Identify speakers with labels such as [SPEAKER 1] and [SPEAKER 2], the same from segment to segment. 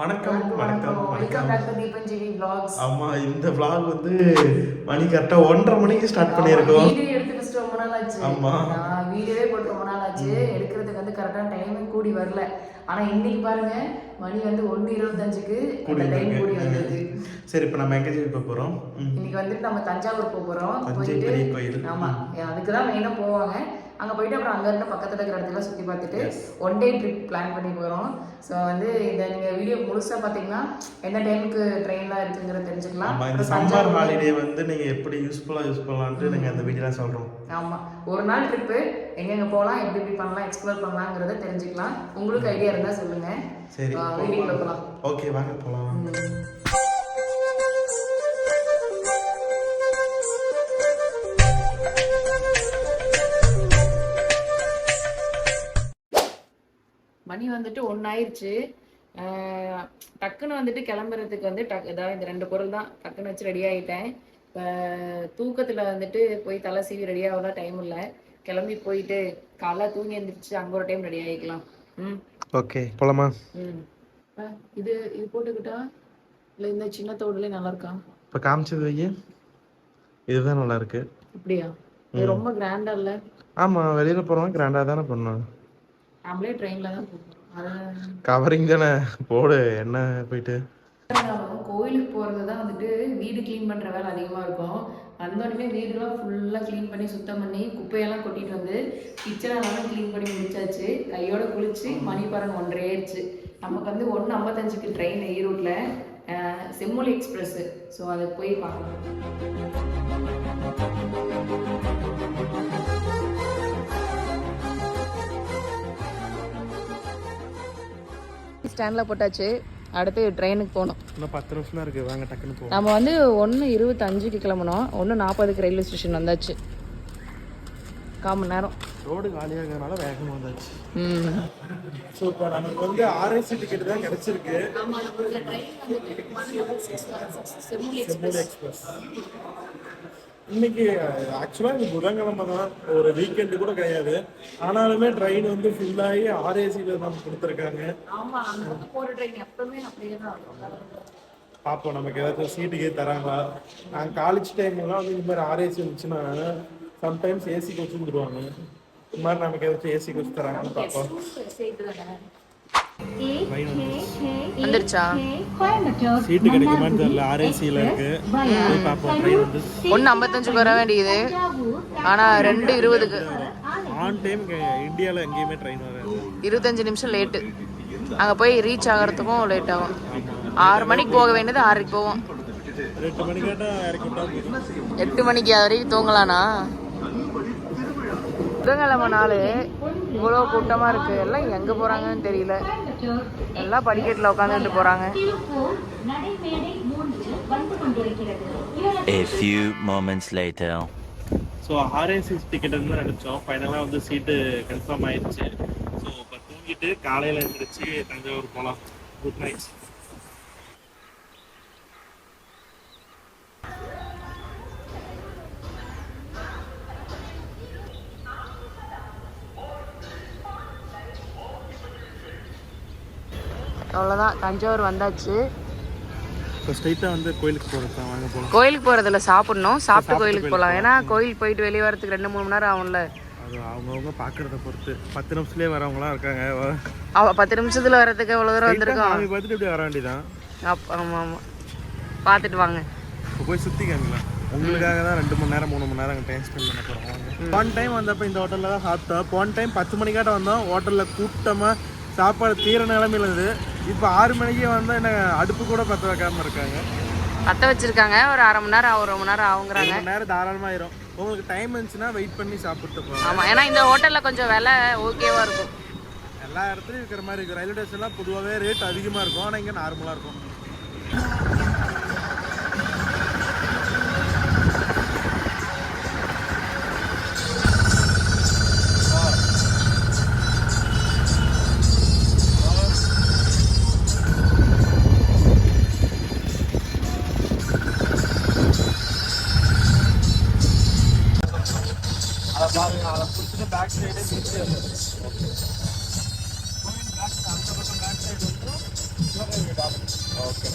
[SPEAKER 1] வணக்கம் வணக்கம் வணக்கம். ஆமா இந்த vlog வந்து மணி கரெக்டா ஒன்றரை மணிக்கு ஸ்டார்ட் பண்ணியிருக்கோம்.
[SPEAKER 2] வீடியோ எடுத்து ஃபர்ஸ்ட் ரொம்ப நாள் ஆச்சு.
[SPEAKER 1] ஆமா.
[SPEAKER 2] நான் வீடியோவே போட்டு ரொம்ப நாள் ஆச்சு. எடுக்கிறதுக்கு வந்து கரெக்டான டைம் கூடி வரல. ஆனா இன்னைக்கு பாருங்க மணி வந்து ஒன்று இருபத்தஞ்சுக்கு
[SPEAKER 1] கூடி
[SPEAKER 2] அந்த டைம் கூடி வந்தது.
[SPEAKER 1] சரி இப்போ நம்ம எங்க போக போறோம்? ம்.
[SPEAKER 2] இன்னைக்கு வந்துட்டு நம்ம தஞ்சாவூர் போக போறோம்.
[SPEAKER 1] தஞ்சை பெரிய கோயில்.
[SPEAKER 2] ஆமா அதுக்கு தான் மெயினாக போவாங்க. அங்க போயிட்டு அப்புறம் அங்க இருந்து பக்கத்துல இருக்கிற இடத்துல சுத்தி பார்த்துட்டு. ஒன் டே ட்ரிப் பிளான் பண்ணி போறோம். ஸோ வந்து இந்த நீங்க வீடியோ முழுசா பாத்தீங்கன்னா எந்த டைமுக்கு ட்ரெயின்லாம் இருக்குங்கிறத தெரிஞ்சுக்கலாம்.
[SPEAKER 1] இந்த சம்மர் ஹாலிடே வந்து நீங்க எப்படி யூஸ்ஃபுல்லா யூஸ் பண்ணலான்ட்டு நீங்க அந்த வீடியோல சொல்றோம்.
[SPEAKER 2] ஆமா. ஒரு நாள் ட்ரிப்பு எங்கெங்க போகலாம் எப்படி எப்படி பண்ணலாம் எக்ஸ்ப்ளோர் பண்ணலாங்கிறத தெரிஞ்சுக்கலாம். உங்களுக்கு ஐடியா இருந்தா சொல்லுங்க.
[SPEAKER 1] சரி
[SPEAKER 2] வீடியோக்குள்ள போகலாம்
[SPEAKER 1] ஓகே வாங்க போலாம்.
[SPEAKER 2] வந்துட்டு ஒன்னாயிருச்சு ஆஹ் டக்குன்னு வந்துட்டு கிளம்புறதுக்கு வந்து டக் இதாக இந்த ரெண்டு பொருள் தான் டக்குன்னு வச்சு ரெடி ஆகிட்டேன் இப்போ தூக்கத்தில் வந்துட்டு போய் தலை சீவி ரெடி ஆகலாம் டைம் இல்லை. கிளம்பி போயிட்டு காலைல தூங்கி எழுந்திரிச்சு அங்கே ஒரு டைம் ரெடி ஆகிக்கலாம் ம்.
[SPEAKER 1] ஓகே போலாமா?
[SPEAKER 2] ம். இது இது போட்டுக்கிட்டா? இல்லை இந்த சின்ன தோடுலேயே நல்லா இருக்கா
[SPEAKER 1] இப்போ காமிச்சது வையே. இதுதான் நல்லா இருக்கு
[SPEAKER 2] அப்படியா? இது ரொம்ப கிராண்டா இல்ல?
[SPEAKER 1] ஆமா வெளியில போறோம் கிராண்டா தானே பண்ணணும்
[SPEAKER 2] நம்மளே ட்ரெயின்ல தான் அது
[SPEAKER 1] கவரிங் தானே. போடு என்ன போயிட்டு?
[SPEAKER 2] கோயிலுக்கு போகிறது தான் வந்துட்டு வீடு க்ளீன் பண்ணுற வேலை அதிகமாக இருக்கும். வந்தோடனே வீடுலாம் ஃபுல்லாக க்ளீன் பண்ணி சுத்தம் பண்ணி குப்பையெல்லாம் கொட்டிட்டு வந்து கிச்சனெல்லாம் க்ளீன் பண்ணி முடிச்சாச்சு. கையோட குளிச்சு மணி பாருங்க ஒன்றரை ஆயிடுச்சு. நமக்கு வந்து ஒன்று ஐம்பத்தஞ்சுக்கு ட்ரெயின் ஈரோட்டில் செம்மொழி எக்ஸ்பிரஸ்ஸு ஸோ அதை போய் பார்க்கணும். ஸ்டாண்டில் போட்டாச்சு. அடுத்து ட்ரெயினுக்கு போகணும்.
[SPEAKER 1] இன்னும் பத்து நிமிஷம் தான் இருக்கு. வாங்க டக்குன்னு
[SPEAKER 2] நம்ம வந்து ஒன்று இருபத்தஞ்சுக்கு கிளம்புனோம். ஒன்று நாற்பதுக்கு ரயில்வே ஸ்டேஷன் வந்தாச்சு. கால் மணி நேரம்.
[SPEAKER 1] ரோடு காலியாகிறதுனால வேகமாக வந்தாச்சு.
[SPEAKER 2] ம்.
[SPEAKER 1] ஸோ இப்போ நமக்கு வந்து ஆர்எஸ்சி டிக்கெட் தான் கிடைச்சிருக்கு. செம்மொழி எக்ஸ்பிரஸ். இன்னைக்கு ஆக்சுவலாக இது புதன்கிழமை தான். ஒரு வீக்கெண்டு கூட கிடையாது. ஆனாலுமே ட்ரெயின் வந்து ஃபுல்லாகி ஆர்ஏசியில் நம்ம கொடுத்துருக்காங்க.
[SPEAKER 2] தான்
[SPEAKER 1] பார்ப்போம் நமக்கு ஏதாச்சும் சீட்டுக்கே தராங்களா? நாங்கள் காலேஜ் டைம்லாம் வந்து இந்த மாதிரி ஆர்ஏசி இருந்துச்சுன்னா சம்டைம்ஸ் ஏசி கோச்சு கொடுத்துருவாங்க. இந்த மாதிரி நமக்கு ஏதாச்சும் ஏசி கோச்சு தராங்கன்னு பார்ப்போம்
[SPEAKER 2] வந்துருச்சா?
[SPEAKER 1] சீட்டு கிடைக்குமான்னு தெரியல. ஆர்ஏசியில் இருக்கு. போய் பார்ப்போம். ட்ரெயின் வந்து.
[SPEAKER 2] ஒன்று ஐம்பத்தஞ்சுக்கு வர வேண்டியது. ஆனால் ரெண்டு இருபதுக்கு.
[SPEAKER 1] ஆன் டைம் இந்தியாவில் எங்கேயுமே ட்ரெயின் வராது.
[SPEAKER 2] இருபத்தஞ்சு நிமிஷம் லேட்டு அங்கே போய் ரீச் ஆகிறதுக்கும் லேட் ஆகும். ஆறு மணிக்கு போக வேண்டியது ஆறரைக்கு போவோம். எட்டு மணிக்கு வரைக்கும் தூங்கலானா? புதன்கிழமை நாள் இவ்வளோ கூட்டமாக இருக்கு. எல்லாம் எங்கே போகிறாங்கன்னு தெரியல. எல்லாம் படிக்கட்டில் உட்காந்துட்டு போகிறாங்க
[SPEAKER 3] A few moments later.
[SPEAKER 1] So RAC ticket வந்து நினச்சோம் ஃபைனலாக வந்து சீட்டு கன்ஃபார்ம் ஆயிடுச்சு. ஸோ இப்போ தூங்கிட்டு காலையில் எழுந்திரிச்சு தஞ்சாவூர் போகலாம் குட் நைட்
[SPEAKER 2] அவ்வளோதான் தஞ்சாவூர் வந்தாச்சு.
[SPEAKER 1] கோயிலுக்கு போகிறது தான் வாங்க போகலாம்
[SPEAKER 2] கோயிலுக்கு போகிறதில்ல சாப்பிடணும். சாப்பிட்டு கோயிலுக்கு போகலாம் ஏன்னா கோயில் போயிட்டு வெளியே வரதுக்கு ரெண்டு மூணு மணி நேரம் ஆகும்ல.
[SPEAKER 1] அவங்கவுங்க பார்க்குறத பொறுத்து. பத்து நிமிஷத்துலேயே வரவங்களாம் இருக்காங்க.
[SPEAKER 2] அவ பத்து நிமிஷத்தில் வர்றதுக்கு எவ்வளோ தூரம் வந்திருக்கோம்?
[SPEAKER 1] சாமி பார்த்துட்டு இப்படி வர வேண்டியதான்
[SPEAKER 2] அப் ஆமாம் ஆமாம் பார்த்துட்டு வாங்க.
[SPEAKER 1] போய் சுற்றி காமிக்கலாம் உங்களுக்காக தான் ரெண்டு மணி நேரம் மூணு மணி நேரம் டைம் ஸ்பெண்ட் பண்ண போகிறோம் போன டைம் வந்தப்போ இந்த ஹோட்டலில் தான் சாப்பிட்டோம். போன டைம் பத்து மணிக்காட்ட வந்தோம். ஹோட்டலில் கூட்டமாக சாப்பாடு தீர நிலைமையில் இருந்தது. இப்போ ஆறு மணிக்கே வந்தால் என்ன அடுப்பு கூட பற்ற வைக்காம இருக்காங்க?
[SPEAKER 2] பற்ற வச்சிருக்காங்க. ஒரு அரை மணி நேரம் ஒரு மணி நேரம் ஆகுங்கிறாங்க.
[SPEAKER 1] நேரம் தாராளமாக ஆயிரும் உங்களுக்கு டைம் இருந்துச்சுன்னா வெயிட் பண்ணி சாப்பிட்டு போகலாம்
[SPEAKER 2] ஆமாம் ஏன்னா இந்த ஹோட்டலில் கொஞ்சம் விலை ஓகேவாக இருக்கும்.
[SPEAKER 1] எல்லா இடத்துலையும் இருக்கிற மாதிரி இருக்குது ரயில்வே ஸ்டேஷன்லாம் பொதுவாகவே ரேட் அதிகமாக இருக்கும். ஆனால் இங்கே நார்மலாக இருக்கும். பாருங்க அதை பிடிச்சிட்டு பேக் அந்த பக்கம் பேக் சைடு வந்து ஓகே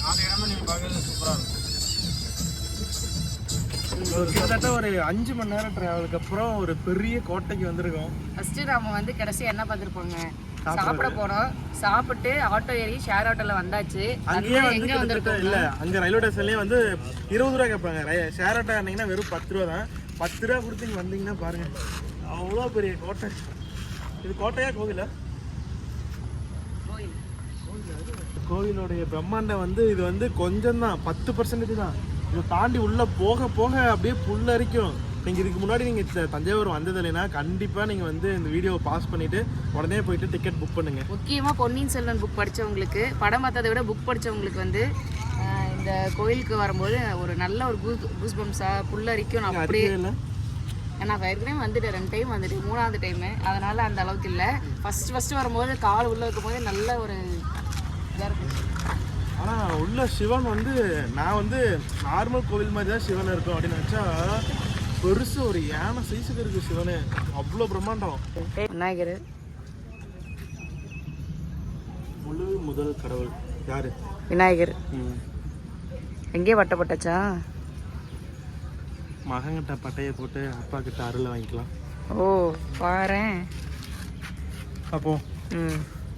[SPEAKER 1] நாலு நீங்கள் பார்க்கறது சூப்பராக இருக்கும் கிட்டத்தட்ட ஒரு அஞ்சு மணி நேரம் ட்ராவலுக்கு அப்புறம் ஒரு பெரிய கோட்டைக்கு வந்திருக்கோம்.
[SPEAKER 2] ஃபர்ஸ்ட் நாம வந்து கடைசி என்ன பார்த்துருப்போங்க? சாப்பிட போனோம் சாப்பிட்டு ஆட்டோ ஏறி ஷேர் ஆட்டோல வந்தாச்சு.
[SPEAKER 1] அங்கேயே
[SPEAKER 2] வந்து வந்திருக்கோம்?
[SPEAKER 1] இல்ல அங்க ரயில்வே ஸ்டேஷன்லயே வந்து இருபது ரூபா கேட்பாங்க. ஷேர் ஆட்டோ ஆனீங்கன்னா வெறும் பத்து ரூபா தான். பத்து ரூபா கொடுத்து இங்க வந்தீங்கன்னா பாருங்க. அவ்வளோ பெரிய கோட்டை. இது கோட்டையா கோவிலா? கோவிலோடைய பிரம்மாண்டம் வந்து இது வந்து கொஞ்சம் தான் பத்து பர்சன்டேஜ் தான். இதை தாண்டி உள்ள போக போக அப்படியே புல்லரிக்கும். நீங்கள் இதுக்கு முன்னாடி நீங்கள் தஞ்சாவூர் வந்தது இல்லைன்னா கண்டிப்பாக நீங்கள் வந்து இந்த வீடியோவை பாஸ் பண்ணிவிட்டு உடனே போயிட்டு டிக்கெட் புக் பண்ணுங்க.
[SPEAKER 2] முக்கியமா பொன்னியின் செல்வன் புக் படிச்சவங்களுக்கு படம் பார்த்ததை விட புக் படிச்சவங்களுக்கு வந்து இந்த கோயிலுக்கு வரும்போது ஒரு நல்ல ஒரு கூஸ் கூஸ் பம்ஸா புல்லரிக்கும் நான் அப்படியே
[SPEAKER 1] இல்லை?
[SPEAKER 2] நான் ஏற்கனவே வந்துட்டேன் ரெண்டு டைம் வந்துட்டு மூணாவது டைமு அதனால அந்த அளவுக்கு இல்லை. ஃபர்ஸ்ட் ஃபர்ஸ்ட் வரும்போது கால் உள்ள வைக்கும் போது நல்ல ஒரு இதாக இருந்துச்சு
[SPEAKER 1] ஆனால் உள்ள சிவன் வந்து நான் வந்து நார்மல் கோவில் மாதிரி தான் சிவன் இருக்கும் அப்படின்னு நினச்சா பெருசு ஒரு யானை சைஸுக்கு இருக்கு சிவனு. அவ்வளோ பிரம்மாண்டம்.
[SPEAKER 2] விநாயகர்.
[SPEAKER 1] முழு முதல் கடவுள். யாரு?
[SPEAKER 2] விநாயகர். எங்கேயே வட்டப்பட்டாச்சா
[SPEAKER 1] மகங்கிட்ட பட்டையை போட்டு அப்பா கிட்ட அருளை வாங்கிக்கலாம்.
[SPEAKER 2] ஓ பாரேன்
[SPEAKER 1] அப்போ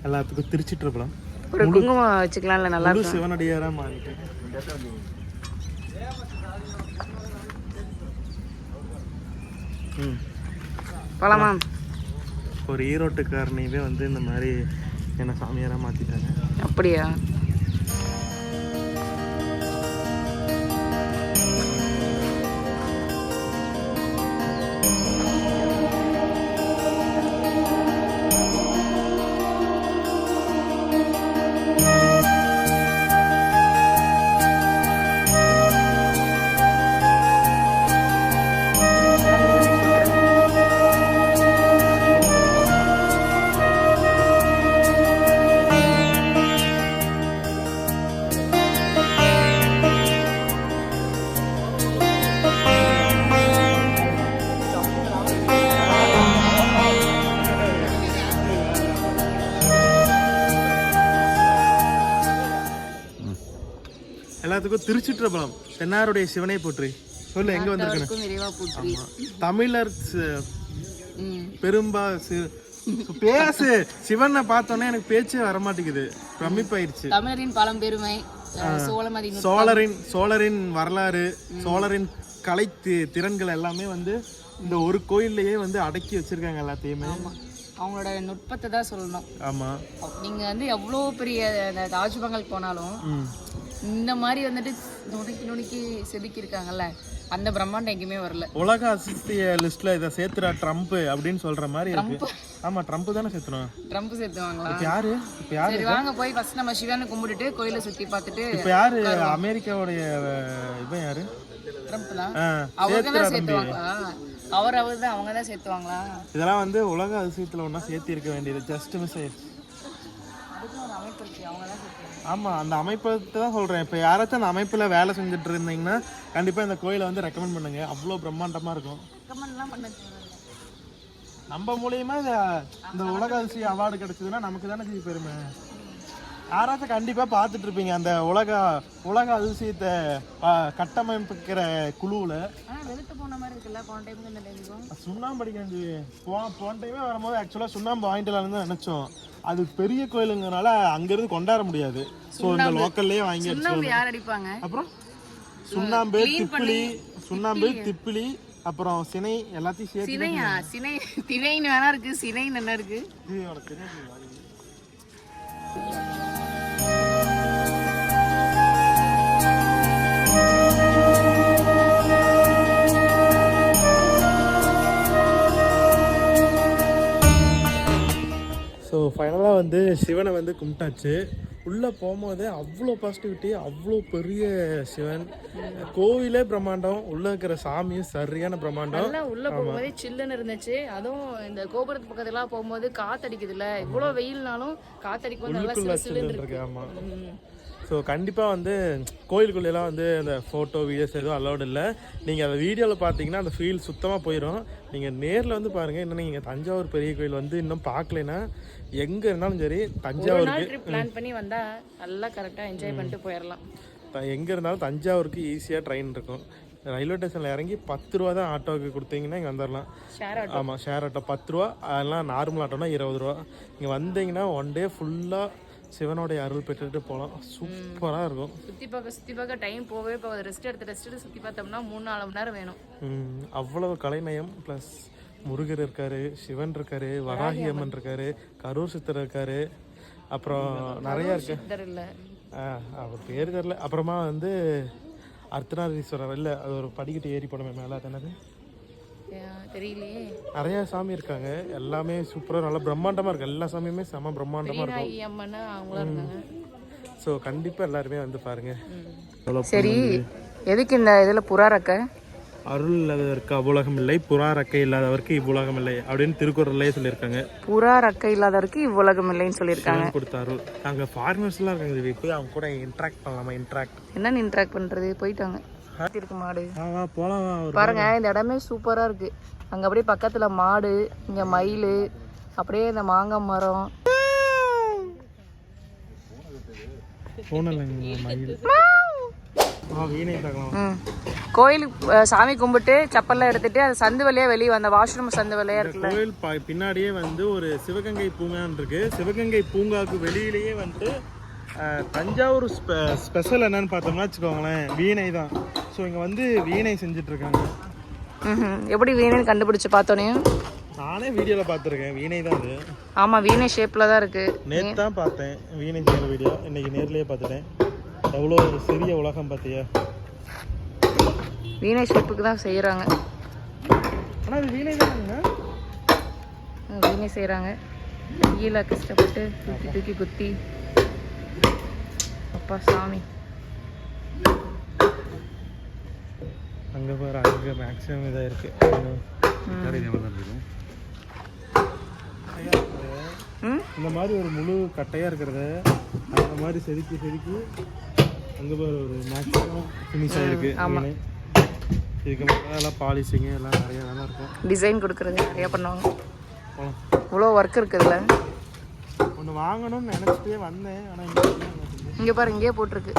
[SPEAKER 1] எல்லாத்துக்கும் திருச்சிட்டு இருக்கலாம்
[SPEAKER 2] ஒரு குங்குமம் வச்சுக்கலாம்ல நல்லா
[SPEAKER 1] சிவனடியாரா மாறிட்டேன். ம்
[SPEAKER 2] போலாமா?
[SPEAKER 1] ஒரு ஈரோட்டுக்காரனையவே வந்து இந்த மாதிரி என்ன சாமியாரா மாத்திட்டாங்க.
[SPEAKER 2] அப்படியா?
[SPEAKER 1] எல்லாத்துக்கும் திருச்சிற்றம்பலம். தென்னாருடைய சிவனை போற்றி. சொல்லு எங்க
[SPEAKER 2] போற்றி.
[SPEAKER 1] தமிழர் பெரும்பா பேசு. சிவனை பார்த்தோன்னே எனக்கு பேச்சே வரமாட்டேங்குது. பிரமிப்பாயிருச்சு
[SPEAKER 2] தமிழரின் பழம்பெருமை
[SPEAKER 1] சோழரின் சோழரின் வரலாறு சோழரின் கலை திறன்கள் எல்லாமே வந்து இந்த ஒரு கோயில்லையே வந்து அடக்கி வச்சிருக்காங்க எல்லாத்தையுமே.
[SPEAKER 2] அவங்களோட நுட்பத்தை தான் சொல்லணும்.
[SPEAKER 1] ஆமா.
[SPEAKER 2] நீங்க வந்து எவ்வளோ பெரிய தாஜ்மஹால் போனாலும் இந்த மாதிரி வந்துட்டு நுணுக்கி நுணுக்கி செதுக்கி இருக்காங்கல்ல அந்த பிரம்மாண்டம் எங்கேயுமே வரல.
[SPEAKER 1] உலக அசிஸ்திய லிஸ்ட்ல இதை சேர்த்துறா ட்ரம்ப் அப்படின்னு சொல்ற மாதிரி இருக்கு. ஆமா ட்ரம்ப் தானே சேர்த்துறோம்
[SPEAKER 2] ட்ரம்ப் சேர்த்துவாங்களா?
[SPEAKER 1] இப்ப யாரு? இப்ப யாரு
[SPEAKER 2] சரி வாங்க போய் ஃபர்ஸ்ட் நம்ம சிவனை கும்பிட்டுட்டு கோயிலை சுத்தி பார்த்துட்டு
[SPEAKER 1] இப்ப யாரு? அமெரிக்காவுடைய இவன் யாரு?
[SPEAKER 2] அவர் அவர் தான் அவங்க தான் சேர்த்துவாங்களா?
[SPEAKER 1] இதெல்லாம் வந்து உலக அதிசயத்துல ஒன்றா சேர்த்து இருக்க வேண்டியது. ஜஸ்ட் மிஸ் ஆயிடுச்சு.
[SPEAKER 2] அதுக்கும் ஒரு அமைப்பு இருக்கு அவங்க தான் சேர்த்துவாங்க
[SPEAKER 1] ஆமா அந்த அமைப்பை தான் சொல்றேன். இப்போ யாராச்சும் அந்த அமைப்புல வேலை செஞ்சுட்டு இருந்தீங்கன்னா கண்டிப்பா இந்த கோயிலை வந்து ரெக்கமெண்ட் பண்ணுங்க. அவ்வளோ பிரம்மாண்டமா இருக்கும். நம்ம மூலியமா இந்த இந்த உலக அதிசய அவார்டு கிடைச்சதுன்னா நமக்கு தானே பெருமை. யாராச்சும் கண்டிப்பா பார்த்துட்டு இருப்பீங்க அந்த உலக உலக அதிசயத்தை கட்டமைப்புக்கிற குழுவில்.
[SPEAKER 2] ஆனா வெளுத்து போன போன
[SPEAKER 1] சுண்ணாம்பு டைமே வரும்போது ஆக்சுவலாக சுண்ணாம்பு வாங்கிட்டு நினச்சோம். அது பெரிய கோயிலுங்கனால அங்கேருந்து கொண்டாட முடியாது. ஸோ இந்த லோக்கல்லையே வாங்கி
[SPEAKER 2] யார் அடிப்பாங்க?
[SPEAKER 1] அப்புறம் சுண்ணாம்பு திப்பிலி சுண்ணாம்பு திப்பிலி. அப்புறம் சினை எல்லாத்தையும் சேர்த்து
[SPEAKER 2] சினையா? சினை திணைன்னு வேணா இருக்கு. சினைன்னு என்ன இருக்கு?
[SPEAKER 1] ஃபைனலாக வந்து சிவனை வந்து கும்பிட்டாச்சு. உள்ளே போகும்போது அவ்வளோ பாசிட்டிவிட்டி அவ்வளோ பெரிய சிவன். கோவிலே பிரம்மாண்டம் உள்ளே இருக்கிற சாமியும் சரியான பிரம்மாண்டம்.
[SPEAKER 2] உள்ள போகும்போதே சில்லுன்னு இருந்துச்சு. அதுவும் இந்த கோபுரத்து பக்கத்துலாம் போகும்போது காத்தடிக்குதுல்ல. இவ்வளோ வெயில்னாலும் காத்தடிக்கும் நல்லா
[SPEAKER 1] சில்லுன்னு
[SPEAKER 2] இருக்கு
[SPEAKER 1] ஆமாம். ஸோ கண்டிப்பாக வந்து கோயிலுக்குள்ளேலாம் வந்து அந்த ஃபோட்டோ வீடியோஸ் எதுவும் அலௌட் இல்லை. நீங்கள் அந்த வீடியோவில் பார்த்தீங்கன்னா அந்த ஃபீல் சுத்தமாக போயிடும் நீங்கள் நேரில் வந்து பாருங்கள் இன்னும் நீங்கள் தஞ்சாவூர் பெரிய கோயில் வந்து இன்னும் பார்க்கலைன்னா எங்கே இருந்தாலும் சரி தஞ்சாவூருக்கு
[SPEAKER 2] நாள் ட்ரிப் பிளான் பண்ணி வந்தா நல்லா கரெக்டா என்ஜாய் பண்ணிட்டு போயிடலாம்
[SPEAKER 1] எங்க இருந்தாலும் தஞ்சாவூருக்கு ஈஸியாக ட்ரெயின் இருக்கும். ரயில்வே ஸ்டேஷனில் இறங்கி பத்து ரூபா தான் ஆட்டோவுக்கு கொடுத்தீங்கன்னா இங்கே வந்துடலாம்
[SPEAKER 2] ஷேர்
[SPEAKER 1] ஆமாம் ஷேர் ஆட்டோ பத்து ரூபா அதெல்லாம் நார்மல் ஆட்டோனா இருபது ரூபா. இங்கே வந்தீங்கன்னா ஒன் டே ஃபுல்லாக சிவனுடைய அருள் பெற்றுட்டு போகலாம் சூப்பராக இருக்கும்.
[SPEAKER 2] சுத்தி பார்க்க சுத்தி பார்க்க டைம் போகவே போகாது. ரெஸ்ட் எடுத்து ரெஸ்ட் எடுத்து சுத்தி பார்த்தோம்னா மூணு நாலு மணி நேரம் வேணும்.
[SPEAKER 1] அவ்வளவு கலைநயம் ப்ளஸ் முருகர் இருக்காரு சிவன் இருக்காரு வராகி அம்மன் இருக்காரு கரூர் சித்தர் இருக்காரு. அப்புறம் நிறைய இருக்கு. அவர் பேர் தெரில அப்புறமா வந்து அர்த்தநாரீஸ்வரர் இல்லை அது ஒரு படிக்கட்டு ஏறி போனமே மேலே அது என்னது?
[SPEAKER 2] தெரியலையே.
[SPEAKER 1] நிறைய சாமி இருக்காங்க. எல்லாமே சூப்பராக நல்லா பிரம்மாண்டமாக இருக்கு. எல்லா சாமியுமே செம பிரம்மாண்டமாக இருக்கும். ஸோ கண்டிப்பாக எல்லாருமே வந்து பாருங்க.
[SPEAKER 2] சரி எதுக்கு இந்த இதுல புறா ரக்க
[SPEAKER 1] அருள் இல்லாதவருக்கு அவ்வுலகம் இல்லை புறா ரெக்கை இல்லாதவருக்கு இவ்வுலகம் இல்லை அப்படின்னு திருக்குறள்லயே சொல்லியிருக்காங்க.
[SPEAKER 2] புறா ரக்க இல்லாதவருக்கு இவ்வுலகம் இல்லைன்னு சொல்லியிருக்காங்க.
[SPEAKER 1] சிவன் கொடுத்த அருள் அங்கே ஃபாரினர்ஸ்லாம் இருக்காங்க திவ்யா. போய் அவங்க கூட இன்ட்ராக்ட் பண்ணலாமா இன்ட்ராக்ட்
[SPEAKER 2] என்னன்னு இன்ட்ராக்ட் பண்றது? போயிட்டாங்க. இருக்கு மாடு.
[SPEAKER 1] ஒரு
[SPEAKER 2] பாருங்க இந்த இடமே சூப்பரா இருக்கு. அங்க அப்படியே பக்கத்துல மாடு இங்க மயில் அப்படியே இந்த மாங்காய் மரம்.
[SPEAKER 1] போனலைங்க மயில். வீணை பார்க்கலாம்.
[SPEAKER 2] கோயிலுக்கு சாமி கும்பிட்டு செப்பல்லாம் எடுத்துட்டு அது சந்து வழியா வெளியே வந்த வாஷ்ரூம் சந்து வழியா இருக்குல்ல.
[SPEAKER 1] கோயில் பின்னாடியே வந்து ஒரு சிவகங்கை பூங்கான்னு இருக்கு. சிவகங்கை பூங்காவுக்கு வெளியிலேயே அஹ், தஞ்சாவூர் ஸ்பெ ஸ்பெஷல் என்னன்னு பார்த்தோம்னா வச்சுக்கோங்களேன் வீணை தான். ஸோ இங்கே வந்து வீணை செஞ்சுட்டு இருக்காங்க.
[SPEAKER 2] எப்படி வீணைன்னு கண்டுபிடிச்சு பார்த்தோன்னே?
[SPEAKER 1] நானே வீடியோவில் பார்த்துருக்கேன். வீணை தான் அது.
[SPEAKER 2] ஆமா வீணை ஷேப்ல தான் இருக்கு.
[SPEAKER 1] நேற்று தான் பார்த்தேன் வீணை செய்கிற வீடியோ. இன்னைக்கு நேர்லயே பார்த்துட்டேன். எவ்வளோ சிறிய உலகம் பார்த்தியா?
[SPEAKER 2] வீணை ஷேப்புக்கு தான்
[SPEAKER 1] அது வீணை
[SPEAKER 2] செய்யறாங்க கீழே கஷ்டப்பட்டு தூக்கி தூக்கி குத்தி. அப்பா சாமி.
[SPEAKER 1] அங்கே பாரு அங்கே மேக்ஸிமம் இதாக இருக்கு.
[SPEAKER 2] ம்.
[SPEAKER 1] இந்த மாதிரி ஒரு முழு கட்டையாக இருக்கிறத அந்த மாதிரி செதுக்கி செதுக்கி அங்கே பாரு ஒரு மேக்ஸிமம் ஃபினிஷ் ஆகிருக்கு இதுக்கு மேலே எல்லாம் பாலிஷிங்கு எல்லாம் நிறைய வேலை இருக்கும்.
[SPEAKER 2] டிசைன் கொடுக்கறது நிறைய பண்ணுவாங்க. இவ்வளோ ஒர்க் இருக்குதுல்ல
[SPEAKER 1] ஒன்று வாங்கணும்னு நினச்சிட்டே வந்தேன் ஆனால் இங்கே
[SPEAKER 2] இங்கே பாரு இங்கேயே போட்டிருக்கு.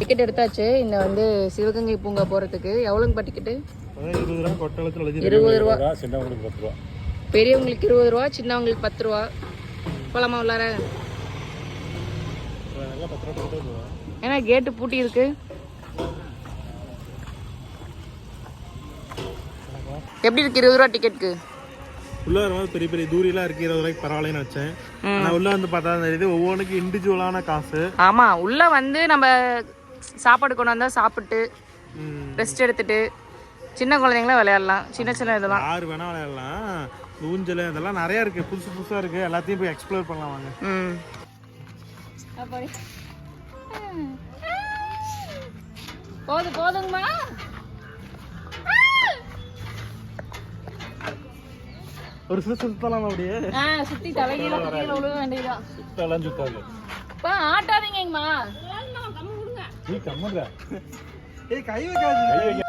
[SPEAKER 2] டிக்கெட் எடுத்தாச்சு. இந்த வந்து சிவகங்கை பூங்கா போகிறதுக்கு எவ்வளோங்கப்பா டிக்கெட்டு
[SPEAKER 1] இருபது ரூபா எழுதி
[SPEAKER 2] இருபது ரூபா. பெரியவங்களுக்கு இருபது ரூபா சின்னவங்களுக்கு பத்து ரூபா. போலாமா உள்ளார? ஏன்னா கேட்டு பூட்டி இருக்கு. எப்படி இருக்கு இருபது ரூபா டிக்கெட்டுக்கு
[SPEAKER 1] உள்ள வரும்போது பெரிய பெரிய தூரிலாம் இருக்கு இருபது ரூபாய்க்கு பரவாயில்லன்னு வச்சேன். ஆனால் உள்ள வந்து பார்த்தா தெரியுது ஒவ்வொன்றுக்கும் இண்டிவிஜுவலான காசு.
[SPEAKER 2] ஆமா உள்ள வந்து நம்ம சாப்பாடு கொண்டு வந்தா சாப்பிட்டு
[SPEAKER 1] ம்,
[SPEAKER 2] ரெஸ்ட் எடுத்துட்டு சின்ன குழந்தைங்களாம் விளையாடலாம். சின்ன சின்ன இதெல்லாம்.
[SPEAKER 1] யார் வேணா விளையாடலாம். ஊஞ்சல் இதெல்லாம் நிறைய இருக்கு. புதுசு புதுசா இருக்கு. எல்லாத்தையும் போய் எக்ஸ்ப்ளோர் பண்ணலாம் வாங்க.
[SPEAKER 2] ம். போதும் போதுங்கம்மா.
[SPEAKER 1] ஒரு சுத்து சுத்தலாம் அப்படியே?
[SPEAKER 2] ஆ சுத்தி தலைகீழ கீழே விழுக வேண்டியதுதான்.
[SPEAKER 1] சுத்தலாம் சுத்தாது.
[SPEAKER 2] பா ஆட்டாதீங்கம்மா
[SPEAKER 1] நீ கம்முங்க ஏய் கை வைக்காது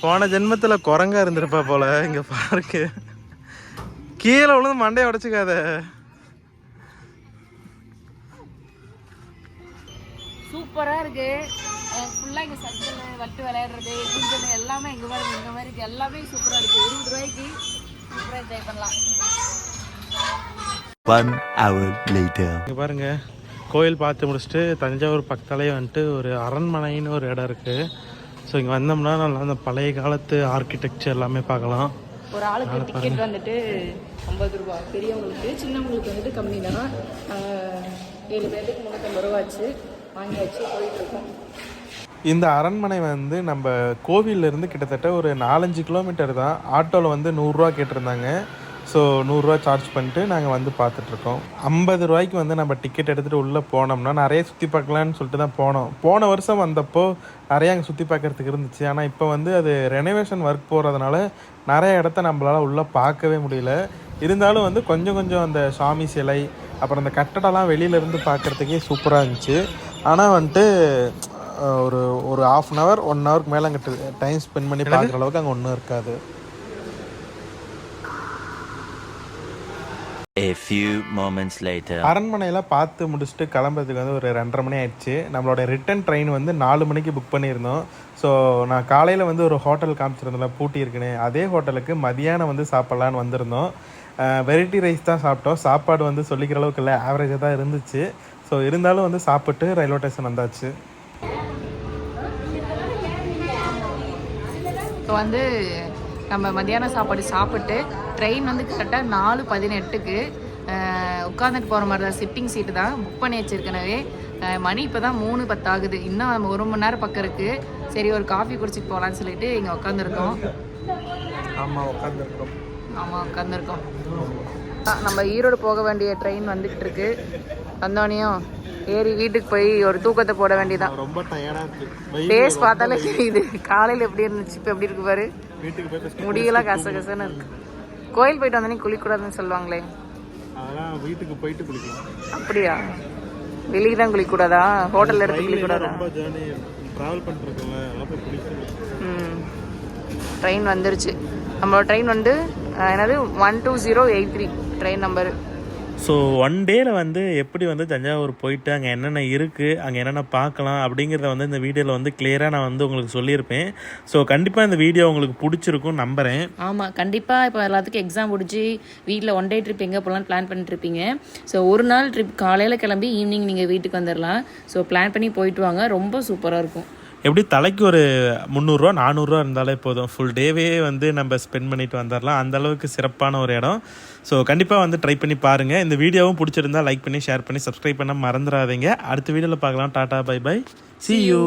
[SPEAKER 1] போன ஜென்மத்துல குரங்கா இருந்திருப்பா போல இங்க பாருக்கு கீழே விழுந்து மண்டைய உடைச்சுக்காத.
[SPEAKER 2] சூப்பரா இருக்கு. ஃபுல்லா இங்க சட்டில் வட்டு விளையாடுறது ஊஞ்சல் எல்லாமே இங்க பாருங்க இந்த மாதிரி இருக்கு. எல்லாமே சூப்பரா இருக்கு. இருபது ரூபாய்க்கு சூப்பரா என்ஜாய் பண்ணலாம்.
[SPEAKER 3] One hour later.
[SPEAKER 1] இங்க பாருங்க கோயில் பார்த்து முடிச்சுட்டு தஞ்சாவூர் பக்கத்தாலே வந்துட்டு ஒரு அரண்மனைன்னு ஒரு இடம் இருக்கு. ஸோ இங்கே வந்தோம்னா நல்லா அந்த பழைய காலத்து ஆர்கிடெக்சர் எல்லாமே பார்க்கலாம்.
[SPEAKER 2] ஒரு ஆளுக்கு டிக்கெட் வந்துட்டு ஐம்பது ரூபா பெரியவங்களுக்கு சின்னவங்களுக்கு வந்துட்டு கம்மி தான். ஏழு பேருக்கு முந்நூற்றம்பது ரூபா ஆச்சு வாங்கியாச்சு போயிட்டு இருக்கோம்.
[SPEAKER 1] இந்த அரண்மனை வந்து நம்ம கோவில்ல இருந்து கிட்டத்தட்ட ஒரு நாலஞ்சு கிலோமீட்டர் தான். ஆட்டோவில் வந்து நூறுரூவா கேட்டிருந்தாங்க. ஸோ நூறுரூவா சார்ஜ் பண்ணிட்டு நாங்கள் வந்து பார்த்துட்ருக்கோம். ஐம்பது ரூபாய்க்கு வந்து நம்ம டிக்கெட் எடுத்துகிட்டு உள்ளே போனோம்னா நிறைய சுற்றி பார்க்கலான்னு சொல்லிட்டு தான் போனோம். போன வருஷம் வந்தப்போ நிறைய அங்கே சுற்றி பார்க்கறதுக்கு இருந்துச்சு. ஆனால் இப்போ வந்து அது ரெனோவேஷன் ஒர்க் போகிறதுனால நிறைய இடத்த நம்மளால் உள்ளே பார்க்கவே முடியல. இருந்தாலும் வந்து கொஞ்சம் கொஞ்சம் அந்த சாமி சிலை அப்புறம் அந்த கட்டடம்லாம் வெளியிலேருந்து பார்க்குறதுக்கே சூப்பராக இருந்துச்சு. ஆனால் வந்துட்டு ஒரு ஒரு ஆஃப் அன் ஹவர் ஒன் ஹவருக்கு மேலே அங்கே டைம் ஸ்பெண்ட் பண்ணி பார்க்குற அளவுக்கு அங்கே ஒன்றும் இருக்காது.
[SPEAKER 3] A few moments later.
[SPEAKER 1] அரண்மனையில் பார்த்து முடிச்சுட்டு கிளம்புறதுக்கு வந்து ஒரு ரெண்டரை மணி ஆயிடுச்சு. நம்மளோட ரிட்டர்ன் ட்ரெயின் வந்து நாலு மணிக்கு புக் பண்ணியிருந்தோம். ஸோ நான் காலையில் வந்து ஒரு ஹோட்டல் காமிச்சிருந்தேன்ல பூட்டி இருக்குன்னு. அதே ஹோட்டலுக்கு மதியானம் வந்து சாப்பிட்லான்னு வந்திருந்தோம். வெரைட்டி ரைஸ் தான் சாப்பிட்டோம். சாப்பாடு வந்து சொல்லிக்கிற அளவுக்கு இல்லை ஆவரேஜாக தான் இருந்துச்சு. ஸோ இருந்தாலும் வந்து சாப்பிட்டு ரயில்வே ஸ்டேஷன் வந்தாச்சு.
[SPEAKER 2] இப்போ வந்து நம்ம மத்தியானம் சாப்பாடு சாப்பிட்டு ட்ரெயின் வந்து கரெக்டாக நாலு பதினெட்டுக்கு உட்காந்துட்டு போகிற மாதிரி தான் சிட்டிங் சீட்டு தான் புக் பண்ணி வச்சிருக்கனவே. மணி இப்போ தான் மூணு பத்தாகுது. இன்னும் நம்ம ஒரு மணி நேரம் பக்கம் இருக்குது சரி ஒரு காஃபி குடிச்சிட்டு போகலான்னு சொல்லிட்டு இங்கே உட்காந்துருக்கோம்
[SPEAKER 1] ஆமாம் உட்காந்துருக்கோம்
[SPEAKER 2] ஆமாம் உட்காந்துருக்கோம் நம்ம ஈரோடு போக வேண்டிய ட்ரெயின் வந்துக்கிட்டு இருக்கு. வந்தோடனையும் ஏறி வீட்டுக்கு போய் ஒரு தூக்கத்தை போட வேண்டியதான்
[SPEAKER 1] ரொம்ப
[SPEAKER 2] ஃபேஸ் பார்த்தாலே தெரியுது. காலையில் எப்படி இருந்துச்சு இப்போ எப்படி இருக்கு பாரு. முடியெல்லாம் கச கசன்னு இருக்கு. கோயில் போயிட்டு வந்தோடனே குளிக்கூடாதுன்னு சொல்லுவாங்களே.
[SPEAKER 1] அதெல்லாம் வீட்டுக்கு போயிட்டு குளிக்கலாம்.
[SPEAKER 2] அப்படியா? வெளியே தான் குளிக்கூடாதா ஹோட்டலில் எடுத்து குளிக்கூடாதா
[SPEAKER 1] ரொம்ப ஜேர்னி ட்ராவல் பண்ணிருக்கோம்ல அதெல்லாம் போய் குளிக்கணும்
[SPEAKER 2] ம். ட்ரெயின் வந்துருச்சு. நம்மளோட ட்ரெயின் வந்து என்னது? One two zero eight three train number
[SPEAKER 4] so one டேயில் வந்து எப்படி வந்து தஞ்சாவூர் போயிட்டு அங்கே என்னென்ன இருக்குது அங்கே என்னென்ன பார்க்கலாம் அப்படிங்கிறத வந்து இந்த வீடியோவில் வந்து கிளியராக நான் வந்து உங்களுக்கு சொல்லியிருப்பேன். ஸோ கண்டிப்பாக இந்த வீடியோ உங்களுக்கு பிடிச்சிருக்கும் நம்புகிறேன்
[SPEAKER 2] ஆமாம் கண்டிப்பாக இப்போ எல்லாத்துக்கும் எக்ஸாம் முடிச்சு வீட்டில் ஒன் டே ட்ரிப் எங்கே போகலான்னு பிளான் பண்ணிட்டு இருப்பீங்க ஸோ ஒரு நாள் ட்ரிப் காலையில் கிளம்பி ஈவினிங் நீங்கள் வீட்டுக்கு வந்துடலாம் ஸோ பிளான் பண்ணி போயிட்டு வாங்க ரொம்ப சூப்பராக இருக்கும்.
[SPEAKER 4] எப்படி தலைக்கு ஒரு முந்நூறுரூவா நானூறுரூவா இருந்தாலே போதும். ஃபுல் டேவே வந்து நம்ம ஸ்பெண்ட் பண்ணிட்டு வந்துடலாம் அந்த அளவுக்கு சிறப்பான ஒரு இடம். ஸோ கண்டிப்பாக வந்து ட்ரை பண்ணி பாருங்கள் இந்த வீடியோவும் பிடிச்சிருந்தா லைக் பண்ணி ஷேர் பண்ணி சப்ஸ்கிரைப் பண்ண மறந்துடாதீங்க அடுத்த வீடியோவில் பார்க்கலாம். Tata bye bye see you.